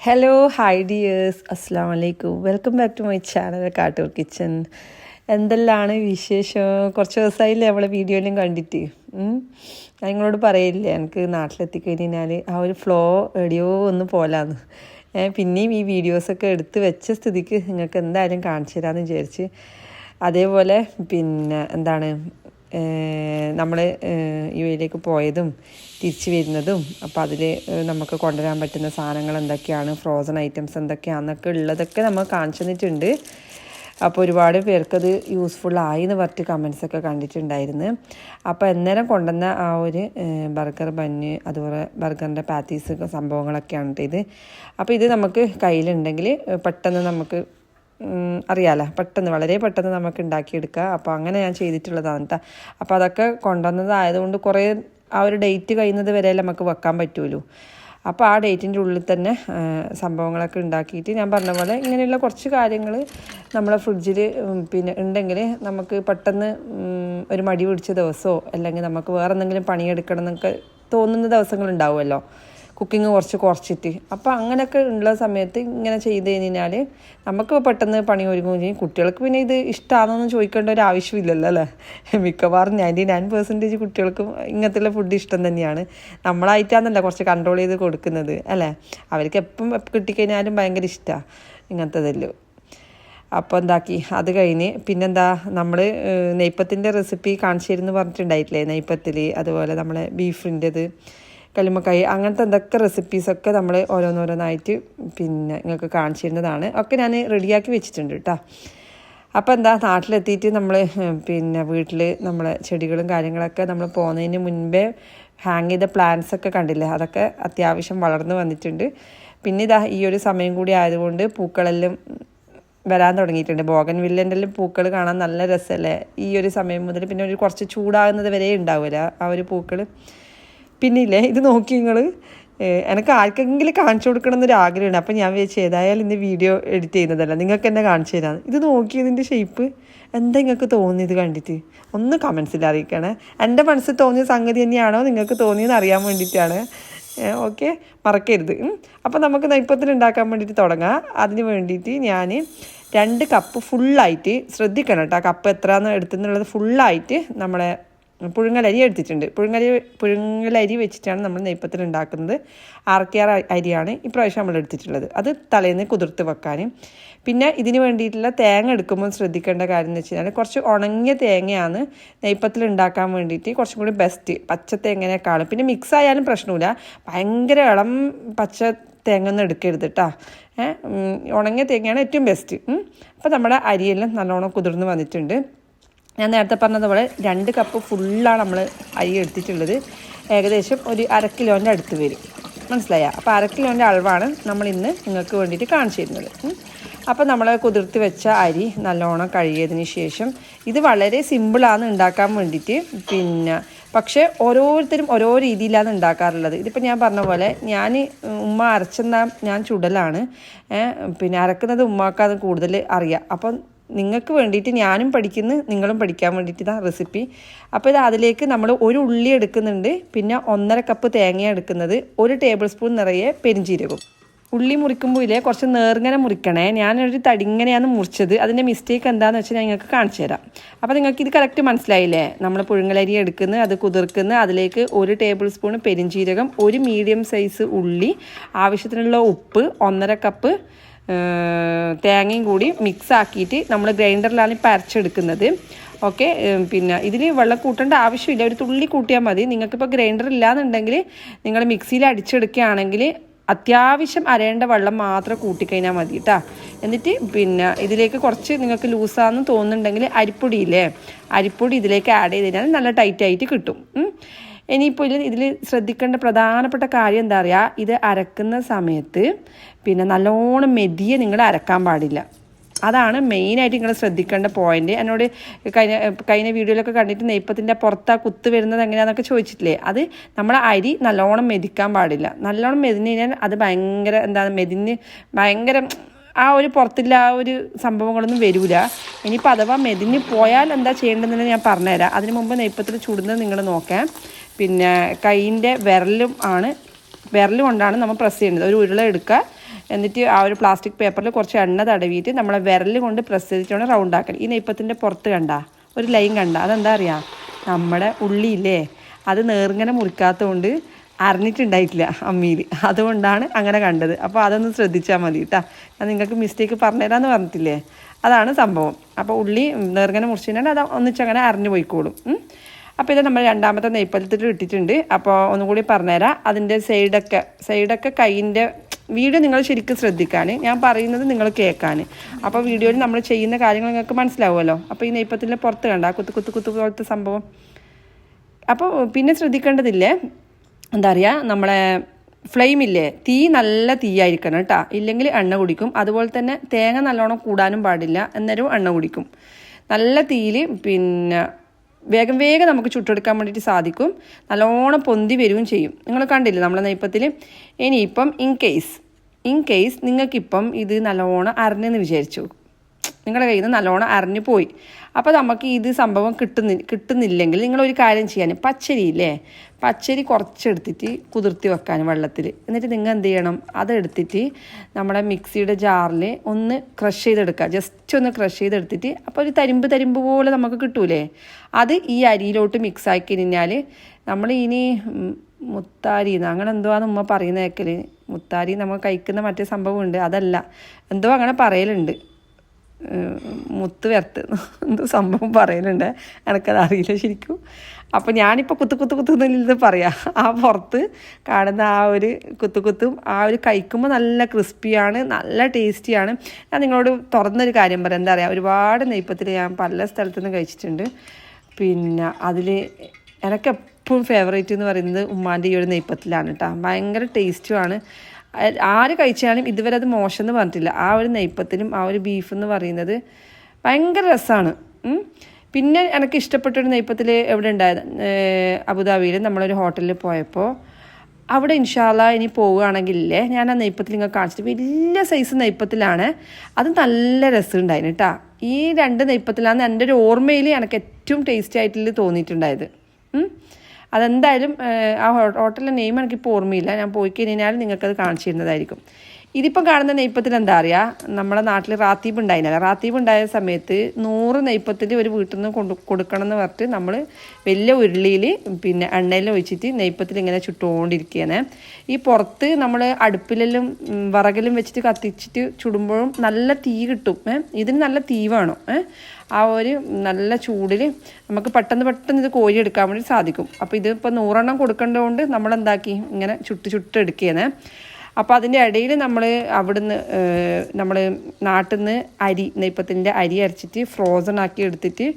Hello hi dears അസ്സാം വലൈക്കും welcome back to my channel Kattoor kitchen എന്തെല്ലാണ് വിശേഷം? കുറച്ച് ദിവസമായില്ലേ അവളെ വീഡിയോയിലും കണ്ടിട്ട്. ഞാൻ നിങ്ങളോട് പറയില്ലേ എനിക്ക് നാട്ടിലെത്തി കഴിഞ്ഞാൽ ആ ഒരു ഫ്ലോ എവിടെയോ ഒന്ന് പോലാന്ന്. പിന്നെയും ഈ വീഡിയോസൊക്കെ എടുത്ത് വെച്ച സ്ഥിതിക്ക് നിങ്ങൾക്ക് എന്തായാലും കാണിച്ചു തരാമെന്ന് വിചാരിച്ച്. അതേപോലെ പിന്നെ എന്താണ് നമ്മൾ യു എയിലേക്ക് പോയതും തിരിച്ചു വരുന്നതും അപ്പോൾ അതിൽ നമുക്ക് കൊണ്ടുവരാൻ പറ്റുന്ന സാധനങ്ങൾ എന്തൊക്കെയാണ് ഫ്രോസൺ ഐറ്റംസ് എന്തൊക്കെയാണെന്നൊക്കെ ഉള്ളതൊക്കെ നമ്മൾ കാണിച്ചു തന്നിട്ടുണ്ട്. അപ്പോൾ ഒരുപാട് പേർക്കത് യൂസ്ഫുൾ ആയി എന്ന് പറഞ്ഞിട്ട് കമൻസൊക്കെ കണ്ടിട്ടുണ്ടായിരുന്നു. അപ്പോൾ അന്നേരം കൊണ്ടുവന്ന ആ ഒരു ബർഗർ ബന്ന് അതുപോലെ ബർഗറിന്റെ പാത്തീസ് സംഭവങ്ങളൊക്കെയാണ് ഇത്. അപ്പോൾ ഇത് നമുക്ക് കയ്യിലുണ്ടെങ്കിൽ പെട്ടെന്ന് നമുക്ക് അറിയാലോ. പെട്ടെന്ന് വളരെ പെട്ടെന്ന് നമുക്ക് ഉണ്ടാക്കിയെടുക്കുക. അപ്പോൾ അങ്ങനെ ഞാൻ ചെയ്തിട്ടുള്ളതാണ് കേട്ടോ അപ്പോൾ അതൊക്കെ കൊണ്ടുവന്നതായതുകൊണ്ട് കുറേ ആ ഒരു ഡേറ്റ് കഴിയുന്നത് വരെ നമുക്ക് വെക്കാൻ പറ്റുമല്ലോ അപ്പോൾ ആ ഡേറ്റിന്റെ ഉള്ളിൽ തന്നെ സംഭവങ്ങളൊക്കെ ഉണ്ടാക്കിയിട്ട് ഞാൻ പറഞ്ഞ പോലെ ഇങ്ങനെയുള്ള കുറച്ച് കാര്യങ്ങൾ നമ്മളെ ഫ്രിഡ്ജിൽ പിന്നെ ഉണ്ടെങ്കിൽ നമുക്ക് പെട്ടെന്ന് ഒരു മടി പിടിച്ച ദിവസമോ അല്ലെങ്കിൽ നമുക്ക് വേറെ എന്തെങ്കിലും പണിയെടുക്കണം എന്നൊക്കെ തോന്നുന്ന ദിവസങ്ങളുണ്ടാവുമല്ലോ. കുക്കിംഗ് കുറച്ച് കുറച്ചിട്ട്. അപ്പോൾ അങ്ങനെയൊക്കെ ഉള്ള സമയത്ത് ഇങ്ങനെ ചെയ്ത് കഴിഞ്ഞാൽ നമുക്ക് പെട്ടെന്ന് പണി ഒരുങ്ങുകയും ചെയ്യും. കുട്ടികൾക്ക് പിന്നെ ഇത് ഇഷ്ടമാണെന്നൊന്നും ചോദിക്കേണ്ട ഒരു ആവശ്യമില്ലല്ലോ അല്ലേ? മിക്കവാറും നയന്റി നയൻ പെർസെന്റേജ് കുട്ടികൾക്കും ഇങ്ങനത്തെ ഫുഡ് ഇഷ്ടം തന്നെയാണ്. നമ്മളായിട്ടാണെന്നല്ല കുറച്ച് കൺട്രോൾ ചെയ്ത് കൊടുക്കുന്നത് അല്ലേ? അവർക്ക് എപ്പം കിട്ടിക്കഴിഞ്ഞാലും ഭയങ്കര ഇഷ്ടമാണ് ഇങ്ങനത്തതല്ലോ. അപ്പോൾ എന്താക്കി? അത് കഴിഞ്ഞ് പിന്നെന്താ? നമ്മൾ നെയ്പ്പത്തിന്റെ റെസിപ്പി കാണിച്ചു തരുന്നു പറഞ്ഞിട്ടുണ്ടായിട്ടില്ലേ? നെയ്പ്പത്തിൽ അതുപോലെ നമ്മളെ ബീഫിന്റെത് കല്ലുമ്മക്കായി. അങ്ങനത്തെ എന്തൊക്കെ റെസിപ്പീസൊക്കെ നമ്മൾ ഓരോന്നോരോന്നായിട്ട് പിന്നെ നിങ്ങൾക്ക് കാണിച്ചു തരുന്നതാണ് ഒക്കെ ഞാൻ റെഡിയാക്കി വെച്ചിട്ടുണ്ട് കേട്ടോ അപ്പോൾ എന്താ നാട്ടിലെത്തിയിട്ട് നമ്മൾ പിന്നെ വീട്ടിൽ നമ്മളെ ചെടികളും കാര്യങ്ങളൊക്കെ നമ്മൾ പോകുന്നതിന് മുൻപേ ഹാങ് ചെയ്ത പ്ലാന്റ്സ് ഒക്കെ കണ്ടില്ലേ? അതൊക്കെ അത്യാവശ്യം വളർന്നു വന്നിട്ടുണ്ട്. പിന്നെ ഇതാ ഈ ഒരു സമയം കൂടി ആയതുകൊണ്ട് പൂക്കളെല്ലാം വരാൻ തുടങ്ങിയിട്ടുണ്ട്. ബോഗൻ വില്ലന്റെ പൂക്കൾ കാണാൻ നല്ല രസമല്ലേ ഈ ഒരു സമയം മുതൽ പിന്നെ ഒരു കുറച്ച് ചൂടാകുന്നത് വരെ ഉണ്ടാവില്ല ആ ഒരു പൂക്കൾ പിന്നെ ഇല്ലേ ഇത് നോക്കി നിങ്ങൾ എനിക്ക് ആർക്കെങ്കിലും കാണിച്ചു കൊടുക്കണം എന്നൊരു ആഗ്രഹമുണ്ട്. അപ്പം ഞാൻ വിചാരിച്ചു ഏതായാലും ഇന്ന് വീഡിയോ എഡിറ്റ് ചെയ്യുന്നതല്ല. നിങ്ങൾക്ക് എന്നെ കാണിച്ചു തരാം ഇത് നോക്കിയതിന്റെ ഷേപ്പ് എന്താ നിങ്ങൾക്ക് തോന്നിയത് കണ്ടിട്ട്? ഒന്ന് കമൻസിൽ അറിയിക്കണേ. എന്റെ മനസ്സിൽ തോന്നിയ സംഗതി തന്നെയാണോ നിങ്ങൾക്ക് തോന്നിയെന്ന് അറിയാൻ വേണ്ടിയിട്ടാണ്. ഓക്കെ മറക്കരുത്. അപ്പോൾ നമുക്ക് നെയ്പ്പത്തിൽ ഉണ്ടാക്കാൻ വേണ്ടിയിട്ട് തുടങ്ങാം. അതിന് വേണ്ടിയിട്ട് ഞാൻ രണ്ട് കപ്പ് ഫുള്ളായിട്ട് ശ്രദ്ധിക്കണം കേട്ടോ. കപ്പ് എത്രയാണെന്ന് എടുത്തെന്നുള്ളത് ഫുള്ളായിട്ട് നമ്മളെ പുഴുങ്ങലരി എടുത്തിട്ടുണ്ട്. പുഴുങ്ങലരി പുഴുങ്ങലരി വെച്ചിട്ടാണ് നമ്മൾ നെയ്പ്പത്തിൽ ഉണ്ടാക്കുന്നത്. ആർക്കിയാർ അരിയാണ് ഇപ്രാവശ്യം നമ്മൾ എടുത്തിട്ടുള്ളത്. അത് തലേന്ന് കുതിർത്ത് വെക്കാനും. പിന്നെ ഇതിന് വേണ്ടിയിട്ടുള്ള തേങ്ങ എടുക്കുമ്പോൾ ശ്രദ്ധിക്കേണ്ട കാര്യം എന്ന് വെച്ച് കഴിഞ്ഞാൽ കുറച്ച് ഉണങ്ങിയ തേങ്ങയാണ് നെയ്പ്പത്തിൽ ഉണ്ടാക്കാൻ വേണ്ടിയിട്ട് കുറച്ചും കൂടി ബെസ്റ്റ് പച്ച തേങ്ങനേക്കാളും. പിന്നെ മിക്സ് ആയാലും പ്രശ്നമില്ല. ഭയങ്കര ഇളം പച്ച തേങ്ങ ഒന്നും എടുക്കരുത് കേട്ടോ ഉണങ്ങിയ തേങ്ങയാണ് ഏറ്റവും ബെസ്റ്റ് അപ്പോൾ നമ്മുടെ അരിയെല്ലാം നല്ലോണം കുതിർന്ന് വന്നിട്ടുണ്ട്. ഞാൻ നേരത്തെ പറഞ്ഞതുപോലെ രണ്ട് കപ്പ് ഫുള്ളാണ് നമ്മൾ അരി എടുത്തിട്ടുള്ളത്. ഏകദേശം ഒരു അര കിലോന്റെ അടുത്ത് വരും. മനസ്സിലായ? അപ്പോൾ അര കിലോന്റെ അളവാണ് നമ്മൾ ഇന്ന് നിങ്ങൾക്ക് വേണ്ടിയിട്ട് കാണിച്ചു തരുന്നത്. അപ്പോൾ നമ്മൾ കുതിർത്ത് വെച്ച അരി നല്ലോണം കഴുകിയതിന് ശേഷം ഇത് വളരെ സിമ്പിളാണ് ഉണ്ടാക്കാൻ വേണ്ടിയിട്ട്. പിന്നെ പക്ഷേ ഓരോരുത്തരും ഓരോ രീതിയിലാണ് ഉണ്ടാക്കാറുള്ളത്. ഇതിപ്പോൾ ഞാൻ പറഞ്ഞ പോലെ ഞാൻ ഉമ്മ അരച്ചെന്നാൽ ഞാൻ ചുടലാണ്. പിന്നെ അരക്കുന്നത് ഉമ്മാക്കാതെ കൂടുതൽ അറിയാം. അപ്പം നിങ്ങൾക്ക് വേണ്ടിയിട്ട് ഞാനും പഠിക്കുന്നു നിങ്ങളും പഠിക്കാൻ വേണ്ടിയിട്ട് റെസിപ്പി അപ്പോൾ ഇത് അതിലേക്ക് നമ്മൾ ഒരു ഉള്ളി എടുക്കുന്നുണ്ട് പിന്നെ ഒന്നര കപ്പ് തേങ്ങ എടുക്കുന്നത് ഒരു ടേബിൾ സ്പൂൺ നിറയെ പെരിഞ്ചീരകവും. ഉള്ളി മുറിക്കുമ്പോൾ ഇല്ലേ കുറച്ച് നേർങ്ങനെ മുറിക്കണേ. ഞാനൊരു തടിങ്ങനെയാണ് മുറിച്ചത്. അതിന്റെ മിസ്റ്റേക്ക് എന്താണെന്ന് വെച്ചാൽ ഞാൻ നിങ്ങൾക്ക് കാണിച്ചു തരാം. അപ്പോൾ നിങ്ങൾക്ക് ഇത് കറക്റ്റ് മനസ്സിലായില്ലേ? നമ്മൾ പുഴുങ്ങലരി എടുക്കുന്നത് അത് കുതിർക്കുന്ന അതിലേക്ക് ഒരു ടേബിൾ സ്പൂൺ പെരിഞ്ചീരകം ഒരു മീഡിയം സൈസ് ഉള്ളി ആവശ്യത്തിനുള്ള ഉപ്പ് ഒന്നര കപ്പ് തേങ്ങയും കൂടി മിക്സ് ആക്കിയിട്ട് നമ്മൾ ഗ്രൈൻഡറിലാണ് ഇപ്പം അരച്ചെടുക്കുന്നത് ഓക്കെ പിന്നെ ഇതിൽ വെള്ളം കൂട്ടേണ്ട ആവശ്യമില്ല. ഒരു തുള്ളി കൂട്ടിയാൽ മതി. നിങ്ങൾക്കിപ്പോൾ ഗ്രൈൻഡർ ഇല്ലാന്നുണ്ടെങ്കിൽ നിങ്ങൾ മിക്സിയിൽ അടിച്ചെടുക്കുകയാണെങ്കിൽ അത്യാവശ്യം അരയേണ്ട വെള്ളം മാത്രം കൂട്ടിക്കഴിഞ്ഞാൽ മതി കേട്ടോ എന്നിട്ട് പിന്നെ ഇതിലേക്ക് കുറച്ച് നിങ്ങൾക്ക് ലൂസാന്ന് തോന്നുന്നുണ്ടെങ്കിൽ അരിപ്പൊടിയില്ലേ അരിപ്പൊടി ഇതിലേക്ക് ആഡ് ചെയ്ത് കഴിഞ്ഞാൽ നല്ല ടൈറ്റായിട്ട് കിട്ടും. ഇനിയിപ്പോൾ ഇതിൽ ഇതിൽ ശ്രദ്ധിക്കേണ്ട പ്രധാനപ്പെട്ട കാര്യം എന്താ പറയുക ഇത് അരക്കുന്ന സമയത്ത് പിന്നെ നല്ലോണം മെതിയെ നിങ്ങൾ അരക്കാൻ പാടില്ല. അതാണ് മെയിനായിട്ട് നിങ്ങൾ ശ്രദ്ധിക്കേണ്ട പോയിന്റ് എന്നോട് കഴിഞ്ഞ കഴിഞ്ഞ വീഡിയോയിലൊക്കെ കണ്ടിട്ട് നെയ്പ്പത്തിന്റെ പുറത്ത് കുത്ത് വരുന്നത് എങ്ങനെയാണെന്നൊക്കെ ചോദിച്ചിട്ടില്ലേ? അത് നമ്മളെ അരി നല്ലോണം മെതിക്കാൻ പാടില്ല. നല്ലോണം മെതിഞ്ഞ് കഴിഞ്ഞാൽ അത് ഭയങ്കര എന്താണ് മെതിഞ്ഞ് ഭയങ്കര ആ ഒരു പുറത്തില്ല ആ ഒരു സംഭവങ്ങളൊന്നും വരില്ല ഇനിയിപ്പോൾ അഥവാ മെതിഞ്ഞ് പോയാൽ എന്താ ചെയ്യേണ്ടതെന്ന് ഞാൻ പറഞ്ഞുതരാം. അതിന് മുമ്പ് നെയ്പ്പത്തിൽ ചുടുന്നത് നിങ്ങൾ നോക്കാം. പിന്നെ കൈയിന്റെ വിരലും ആണ് വിരൽ കൊണ്ടാണ് നമ്മൾ പ്രസ് ചെയ്യേണ്ടത് ഒരു ഉരുള എടുക്കുക എന്നിട്ട് ആ ഒരു പ്ലാസ്റ്റിക് പേപ്പറിൽ കുറച്ച് എണ്ണ തടവിയിട്ട് നമ്മളെ വിരൽ കൊണ്ട് പ്രസ് ചെയ്തിട്ടാണ് റൗണ്ട് ആക്കൽ ഈ നെയ്പ്പത്തിന്റെ പുറത്ത് കണ്ട ഒരു ലൈൻ കണ്ട അതെന്താ അറിയാം? നമ്മുടെ ഉള്ളിയില്ലേ അത് നേർങ്ങനെ മുറിക്കാത്തതുകൊണ്ട് അറിഞ്ഞിട്ടുണ്ടായിട്ടില്ല അമ്മിയിൽ അതുകൊണ്ടാണ് അങ്ങനെ കണ്ടത്. അപ്പോൾ അതൊന്ന് ശ്രദ്ധിച്ചാൽ മതി കേട്ടോ ഞാൻ നിങ്ങൾക്ക് മിസ്റ്റേക്ക് പറഞ്ഞുതരാമെന്ന് പറഞ്ഞിട്ടില്ലേ? അതാണ് സംഭവം. അപ്പോൾ ഉള്ളി നേർങ്ങനെ മുറിച്ചിട്ടുണ്ടെങ്കിൽ അത് ഒന്നിച്ചങ്ങനെ അറിഞ്ഞു പോയിക്കോളും. അപ്പോൾ ഇത് നമ്മൾ രണ്ടാമത്തെ നെയ്പ്പലത്തിൽ ഇട്ടിട്ടുണ്ട്. അപ്പോൾ ഒന്നും കൂടി പറഞ്ഞുതരാം. അതിന്റെ സൈഡൊക്കെ സൈഡൊക്കെ കൈയിന്റെ വീഡിയോ നിങ്ങൾ ശരിക്കും ശ്രദ്ധിക്കാൻ ഞാൻ പറയുന്നത് നിങ്ങൾ കേൾക്കാൻ അപ്പോൾ വീഡിയോയിൽ നമ്മൾ ചെയ്യുന്ന കാര്യങ്ങൾ നിങ്ങൾക്ക് മനസ്സിലാവുമല്ലോ. അപ്പോൾ ഈ നെയ്പ്പത്തിന്റെ പുറത്ത് കണ്ട കുത്ത് കുത്തു കുത്തു പോലത്തെ സംഭവം. അപ്പോൾ പിന്നെ ശ്രദ്ധിക്കേണ്ടതില്ലേ? എന്താ പറയുക നമ്മളെ ഫ്ലെയിമില്ലേ തീ നല്ല തീയായിരിക്കണം കേട്ടോ. ഇല്ലെങ്കിൽ എണ്ണ കുടിക്കും. അതുപോലെ തന്നെ തേങ്ങ നല്ലോണം കൂടാനും പാടില്ല. എന്നേരവും എണ്ണ കുടിക്കും. നല്ല തീയിൽ പിന്നെ വേഗം വേഗം നമുക്ക് ചുട്ടെടുക്കാൻ വേണ്ടിയിട്ട് സാധിക്കും. നല്ലോണം പൊന്തി വരികയും ചെയ്യും. നിങ്ങൾ കണ്ടില്ലേ നമ്മളെ നെയ്പ്പത്തിൽ ഇനിയിപ്പം ഇൻ കേസ് ഇൻ കേസ് നിങ്ങൾക്കിപ്പം ഇത് നല്ലോണം അരഞ്ഞെന്ന് വിചാരിച്ചു. നിങ്ങളുടെ കയ്യിൽ നിന്ന് നല്ലോണം അറിഞ്ഞു പോയി. അപ്പോൾ നമുക്ക് ഇത് സംഭവം കിട്ടുന്നി കിട്ടുന്നില്ലെങ്കിൽ നിങ്ങളൊരു കാര്യം ചെയ്യാൻ പച്ചരി ഇല്ലേ? പച്ചരി കുറച്ചെടുത്തിട്ട് കുതിർത്തി വെക്കാൻ വെള്ളത്തിൽ എന്നിട്ട് നിങ്ങൾ എന്ത് ചെയ്യണം? അതെടുത്തിട്ട് നമ്മുടെ മിക്സിയുടെ ജാറിൽ ഒന്ന് ക്രഷ് ചെയ്തെടുക്കുക ജസ്റ്റ് ഒന്ന് ക്രഷ് ചെയ്തെടുത്തിട്ട് അപ്പോൾ ഒരു തരിമ്പ് തരിമ്പ് പോലെ നമുക്ക് കിട്ടൂലേ? അത് ഈ അരിയിലോട്ട് മിക്സ് ആക്കി കഴിഞ്ഞാൽ നമ്മൾ ഇനി മുത്താരി അങ്ങനെ എന്തോ ആണ് ഉമ്മ പറയുന്ന കേൾക്കൽ മുത്താരി നമ്മൾ കഴിക്കുന്ന മറ്റേ സംഭവമുണ്ട്. അതല്ല. എന്തോ അങ്ങനെ പറയലുണ്ട്. മുത്ത് വരത്ത് എന്ത് സംഭവം പറയുന്നുണ്ട് എനിക്കത് അറിയില്ല ശരിക്കും. അപ്പോൾ ഞാനിപ്പോൾ കുത്തു കുത്തു കുത്തു എന്നുള്ളത് പറയാം. ആ പുറത്ത് കാണുന്ന ആ ഒരു കുത്തു കുത്തും ആ ഒരു കഴിക്കുമ്പോൾ നല്ല ക്രിസ്പിയാണ് നല്ല ടേസ്റ്റിയാണ്. ഞാൻ നിങ്ങളോട് തുറന്നൊരു കാര്യം പറയാം. എന്താ പറയുക ഒരുപാട് നെയ്പ്പത്തിൽ ഞാൻ പല സ്ഥലത്തു നിന്ന് കഴിച്ചിട്ടുണ്ട്. പിന്നെ അതിൽ എനിക്ക് എപ്പോഴും ഫേവറേറ്റ് എന്ന് പറയുന്നത് ഉമ്മാന്റെ ഈ ഒരു നെയ്പ്പത്തിലാണ് കേട്ടോ ഭയങ്കര ടേസ്റ്റുമാണ് ആര് കഴിച്ചാലും ഇതുവരെ അത് മോശം എന്ന് പറഞ്ഞിട്ടില്ല. ആ ഒരു നെയ്പ്പത്തിലും ആ ഒരു ബീഫ് എന്ന് പറയുന്നത് ഭയങ്കര രസമാണ് പിന്നെ എനിക്ക് ഇഷ്ടപ്പെട്ടൊരു നെയ്പ്പത്തിൽ എവിടെ ഉണ്ടായത്? അബുദാബിയിൽ നമ്മളൊരു ഹോട്ടലിൽ പോയപ്പോൾ അവിടെ ഇൻഷാല്ല ഇനി പോവുകയാണെങ്കിലേ ഞാൻ ആ നെയ്പ്പത്തിൽ ഇങ്ങനെ കാണിച്ചിട്ട് വലിയ സൈസ് നെയ്പ്പത്തിലാണ് അത് നല്ല രസം ഉണ്ടായിരുന്നു കേട്ടോ ഈ രണ്ട് നെയ്പ്പത്തിലാണ് എന്റെ ഒരു ഓർമ്മയിൽ എനിക്ക് ഏറ്റവും ടേസ്റ്റി ആയിട്ടുള്ള തോന്നിയിട്ടുണ്ടായത്. അതെന്തായാലും ആ ഹോട്ടലിന്റെ നെയിം എനിക്കിപ്പോൾ ഓർമ്മയില്ല. ഞാൻ പോയി കഴിഞ്ഞാൽ നിങ്ങൾക്കത് കാണിച്ചു തരുന്നതായിരിക്കും. ഇതിപ്പം കാണുന്ന നെയ്പ്പത്തിൽ എന്താ അറിയാ? നമ്മുടെ നാട്ടിൽ റാത്തീബ് ഉണ്ടായിരുന്നില്ല റാത്തീബ് ഉണ്ടായ സമയത്ത് നൂറ് നെയ്പ്പത്തിൽ ഒരു വീട്ടിൽ നിന്ന് കൊണ്ട് കൊടുക്കണം എന്ന് പറഞ്ഞിട്ട് നമ്മൾ വലിയ ഉരുളിയിൽ പിന്നെ എണ്ണയിൽ ഒഴിച്ചിട്ട് നെയ്പ്പത്തിൽ ഇങ്ങനെ ചുട്ടുകൊണ്ടിരിക്കുകയാണ് ഈ പുറത്ത് നമ്മൾ അടുപ്പിലെല്ലാം വിറകിലും വെച്ചിട്ട് കത്തിച്ചിട്ട് ചുടുമ്പോഴും നല്ല തീ കിട്ടും. ഇതിന് നല്ല തീ വേണം. ആ ഒരു നല്ല ചൂടിൽ നമുക്ക് പെട്ടെന്ന് പെട്ടെന്ന് ഇത് കോരി എടുക്കാൻ വേണ്ടി സാധിക്കും. അപ്പോൾ ഇതിപ്പോൾ നൂറെണ്ണം കൊടുക്കേണ്ടതുകൊണ്ട് നമ്മളെന്താക്കി? ഇങ്ങനെ ചുട്ട് ചുട്ട് എടുക്കുകയാണ് അപ്പോൾ അതിന്റെ ഇടയിൽ നമ്മൾ അവിടുന്ന് നമ്മൾ നാട്ടിൽ നിന്ന് അരി നെയ്പ്പത്തിന്റെ അരി അരച്ചിട്ട് ഫ്രോസൺ ആക്കി എടുത്തിട്ട്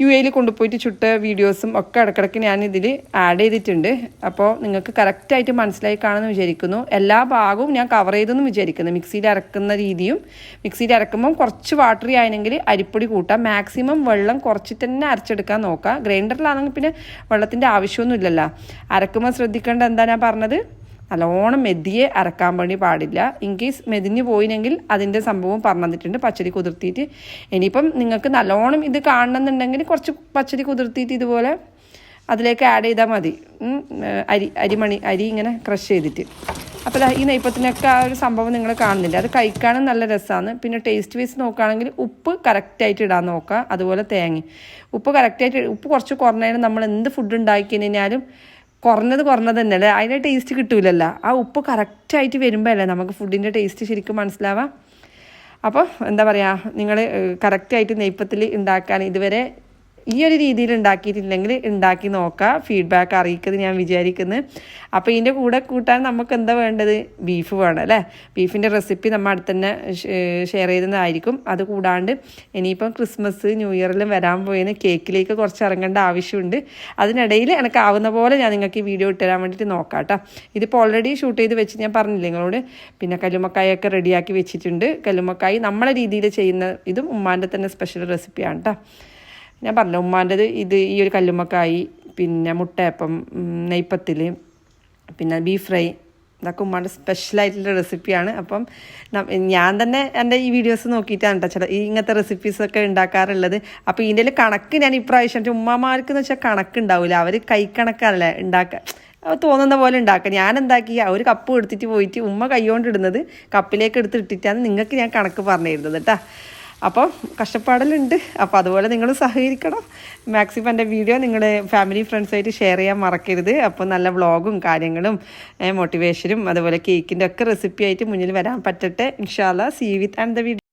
യു എയിൽ കൊണ്ടുപോയിട്ട് ചുട്ട വീഡിയോസും ഒക്കെ ഇടയ്ക്കിടയ്ക്ക് ഞാൻ ഇതിൽ ആഡ് ചെയ്തിട്ടുണ്ട്. അപ്പോൾ നിങ്ങൾക്ക് കറക്റ്റായിട്ട് മനസ്സിലായി കാണുമെന്ന് വിചാരിക്കുന്നു. എല്ലാ ഭാഗവും ഞാൻ കവർ ചെയ്തെന്ന് വിചാരിക്കുന്നു. മിക്സിയിൽ അരക്കുന്ന രീതിയും മിക്സിയിൽ അരക്കുമ്പം കുറച്ച് വാട്ടറി ആയെങ്കിൽ അരിപ്പൊടി കൂട്ടാം. മാക്സിമം വെള്ളം കുറച്ചിട്ട് തന്നെ അരച്ചെടുക്കാൻ നോക്കുക ഗ്രൈൻഡറിലാണെങ്കിൽ പിന്നെ വെള്ളത്തിന്റെ ആവശ്യമൊന്നുമില്ലല്ലോ. അരക്കുമ്പോൾ ശ്രദ്ധിക്കേണ്ട എന്താ ഞാൻ പറഞ്ഞത്? നല്ലോണം മെതിയെ അരക്കാൻ വേണ്ടി പാടില്ല. ഇൻ കേസ് മെതിഞ്ഞ് പോയിനെങ്കിൽ അതിന്റെ സംഭവം പറഞ്ഞു തന്നിട്ടുണ്ട് പച്ചരി കുതിർത്തിയിട്ട്. ഇനിയിപ്പം നിങ്ങൾക്ക് നല്ലോണം ഇത് കാണണമെന്നുണ്ടെങ്കിൽ കുറച്ച് പച്ചരി കുതിർത്തിയിട്ട് ഇതുപോലെ അതിലേക്ക് ആഡ് ചെയ്താൽ മതി. അരി അരിമണി അരി ഇങ്ങനെ ക്രഷ് ചെയ്തിട്ട്. അപ്പോൾ ഈ നെയ്പ്പത്തിനൊക്കെ ആ ഒരു സംഭവം നിങ്ങൾ കാണുന്നില്ല. അത് കഴിക്കാനും നല്ല രസമാണ് പിന്നെ ടേസ്റ്റ് വൈസ് നോക്കുകയാണെങ്കിൽ ഉപ്പ് കറക്റ്റായിട്ട് ഇടാൻ നോക്കുക. അതുപോലെ തേങ്ങ. ഉപ്പ് കറക്റ്റായിട്ട് ഉപ്പ് കുറച്ച് കുറഞ്ഞാലും നമ്മൾ എന്ത് ഫുഡ് ഉണ്ടാക്കി കഴിഞ്ഞാലും കുറഞ്ഞത് കുറഞ്ഞത് തന്നെയല്ലേ അതിന്റെ ടേസ്റ്റ് കിട്ടൂലല്ലോ. ആ ഉപ്പ് കറക്റ്റായിട്ട് വരുമ്പോഴല്ലേ നമുക്ക് ഫുഡിന്റെ ടേസ്റ്റ് ശരിക്കും മനസ്സിലാവാം. അപ്പോൾ എന്താ പറയുക നിങ്ങൾ കറക്റ്റായിട്ട് നെയ്പ്പത്തിൽ ഉണ്ടാക്കാൻ ഇതുവരെ ഈ ഒരു രീതിയിൽ ഉണ്ടാക്കിയിട്ടില്ലെങ്കിൽ ഉണ്ടാക്കി നോക്കുക ഫീഡ്ബാക്ക് അറിയിക്കുന്നത് ഞാൻ വിചാരിക്കുന്നത് അപ്പോൾ ഇതിന്റെ കൂടെ കൂട്ടാൻ നമുക്ക് എന്താ വേണ്ടത്? ബീഫ് വേണം അല്ലേ? ബീഫിന്റെ റെസിപ്പി നമ്മൾ അടുത്ത് തന്നെ ഷെയർ ചെയ്യുന്നതായിരിക്കും അത് കൂടാണ്ട് ഇനിയിപ്പം ക്രിസ്മസ് ന്യൂ ഇയറിലും വരാൻ പോയതിന് കേക്കിലേക്ക് കുറച്ച് ഇറങ്ങേണ്ട ആവശ്യമുണ്ട്. അതിനിടയിൽ എനിക്ക് ആവുന്ന പോലെ ഞാൻ നിങ്ങൾക്ക് ഈ വീഡിയോ ഇട്ടുതരാൻ വേണ്ടിയിട്ട് നോക്കാം കേട്ടോ ഇതിപ്പോൾ ഓൾറെഡി ഷൂട്ട് ചെയ്ത് വെച്ച് ഞാൻ പറഞ്ഞില്ല നിങ്ങളോട്? പിന്നെ കല്ലുമ്മക്കായൊക്കെ റെഡിയാക്കി വെച്ചിട്ടുണ്ട്. കല്ലുമ്മക്കായി നമ്മളെ രീതിയിൽ ചെയ്യുന്ന ഇതും ഉമ്മാന്റെ തന്നെ സ്പെഷ്യൽ റെസിപ്പിയാണ് കേട്ടോ ഞാൻ പറഞ്ഞു ഉമ്മാന്റെത് ഇത് ഈ ഒരു കല്ലുമ്മക്കായി പിന്നെ മുട്ടയപ്പം നെയ്പ്പത്തിൽ പിന്നെ ബീഫ് ഫ്രൈ ഇതൊക്കെ ഉമ്മാന്റെ സ്പെഷ്യലായിട്ടുള്ള റെസിപ്പിയാണ്. അപ്പം ഞാൻ തന്നെ എന്റെ ഈ വീഡിയോസ് നോക്കിയിട്ടാണ് കേട്ടോ ചില ഇങ്ങനത്തെ റെസിപ്പീസൊക്കെ ഉണ്ടാക്കാറുള്ളത്. അപ്പോൾ ഇതിന്റെ കണക്ക് ഞാൻ ഇപ്രാവശ്യം ഉമ്മമാർക്ക് എന്ന് വെച്ചാൽ കണക്ക് ഉണ്ടാവില്ല അവർ കൈക്കണക്കാണല്ലേ ഉണ്ടാക്കുക തോന്നുന്ന പോലെ ഉണ്ടാക്കുക ഞാൻ എന്താക്കി ആ ഒരു കപ്പ് എടുത്തിട്ട് പോയിട്ട് ഉമ്മ കൈകൊണ്ട് ഇടുന്നത് കപ്പിലേക്ക് എടുത്ത് ഇട്ടിട്ടാണ് നിങ്ങൾക്ക് ഞാൻ കണക്ക് പറഞ്ഞിരുന്നത് കേട്ടോ അപ്പോൾ കഷ്ടപ്പാടലുണ്ട്. അപ്പോൾ അതുപോലെ നിങ്ങൾ സഹകരിക്കണം. മാക്സിമം എന്റെ വീഡിയോ നിങ്ങളുടെ ഫാമിലി ഫ്രണ്ട്സായിട്ട് ഷെയർ ചെയ്യാൻ മറക്കരുത്. അപ്പോൾ നല്ല വ്ളോഗും കാര്യങ്ങളും മോട്ടിവേഷനും അതുപോലെ കേക്കിന്റെ ഒക്കെ റെസിപ്പിയായിട്ട് മുന്നിൽ വരാൻ പറ്റട്ടെ. ഇൻഷാല്ല see with and the video